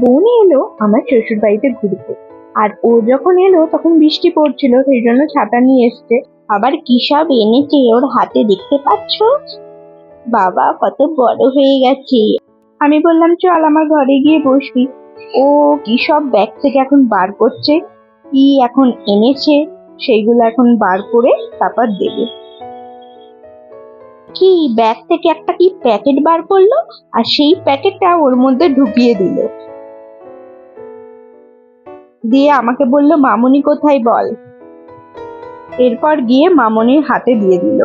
বোন এলো আমার শ্বশুর বাড়িতে ঘুরতে। আর ও যখন এলো তখন বৃষ্টি পড়ছিল, সেই জন্য ছাতা নিয়ে এসছে। আবার কি সব এনেছে ওর হাতে দেখতে পাচ্ছ? বাবা, কত বড় হয়ে গেছে। আমি বললাম, চল আমার ঘরে গিয়ে বসবি। ও কি সব ব্যাগ থেকে এখন বার করছে? কি এখন এনেছে? সেইগুলো এখন বার করে তারপর দেবে। কি, ব্যাগ থেকে একটা কি প্যাকেট বার করল? আর সেই প্যাকেটটা ওর মধ্যে ঢুকিয়ে দিল। দিয়ে আমাকে বলল মামুনি কোথায় বল? এরপর গিয়ে মামুনির হাতে দিয়ে দিল।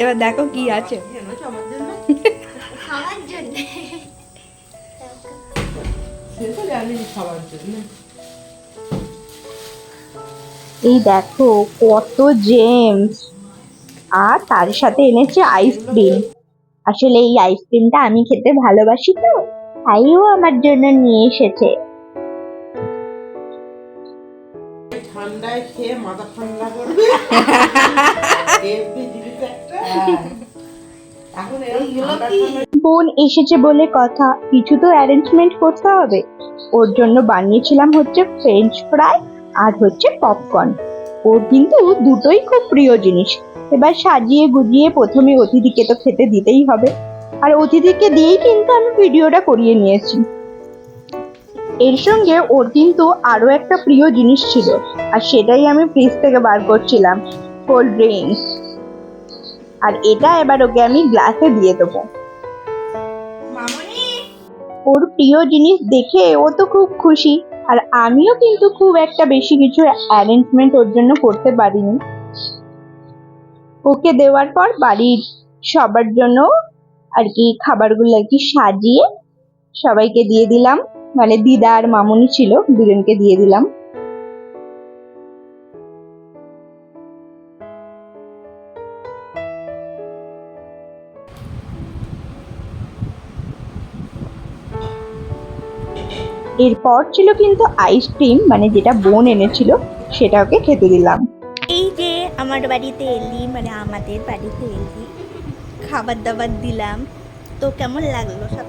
এবার দেখো কি আছে। এই দেখো কত জেমস। আর তার সাথে এনেছে আইসক্রিম। আসলে এই আইসক্রিমটা আমি খেতে ভালোবাসি তো। তাই ও আমার জন্য নিয়ে এসেছে। ঠান্ডায় খেয়ে মাথা ঠান্ডা করবে। বোন এসেছে বলে কথা। কিছু তো অ্যারেঞ্জমেন্ট করতে হবে। ওর জন্য বানিয়েছিলাম হচ্ছে ফ্রেঞ্চ ফ্রাই আর হচ্ছে পপকর্ন ওর কিন্তু দুটোই খুব প্রিয় জিনিস। এবার সাজিয়ে গুজিয়ে প্রথমে অতিথিকে তো খেতে দিতেই হবে। আর অতিথিকে দিয়েই কিন্তু আমি ভিডিওটা করিয়ে নিয়েছি এর সঙ্গে ওর কিন্তু আরও একটা প্রিয় জিনিস ছিল আর সেটাই আমি ফ্রিজ থেকে বার করছিলাম কোল্ড ড্রিঙ্কস আর এটা এবার ওকে আমি গ্লাসে দিয়ে দেবো। ওর প্রিয় জিনিস দেখে ও তো খুব খুশি আর আমিও কিন্তু খুব একটা বেশি কিছু অ্যারেঞ্জমেন্ট ওর জন্য করতে পারিনি। ওকে দেওয়ার পর বাড়ির সবার জন্য আর কি খাবারগুলো আর কি সাজিয়ে সবাইকে দিয়ে দিলাম। মানে দিদা আর মামুনি ছিল, দুজনকে দিয়ে দিলাম। এরপর ছিল কিন্তু আইসক্রিম মানে যেটা বোন এনেছিল, সেটা ওকে খেতে দিলাম। এই যে আমার বাড়িতে এলি মানে আমাদের বাড়িতে এলি খাবার দাবার দিলাম। তো কেমন লাগল সব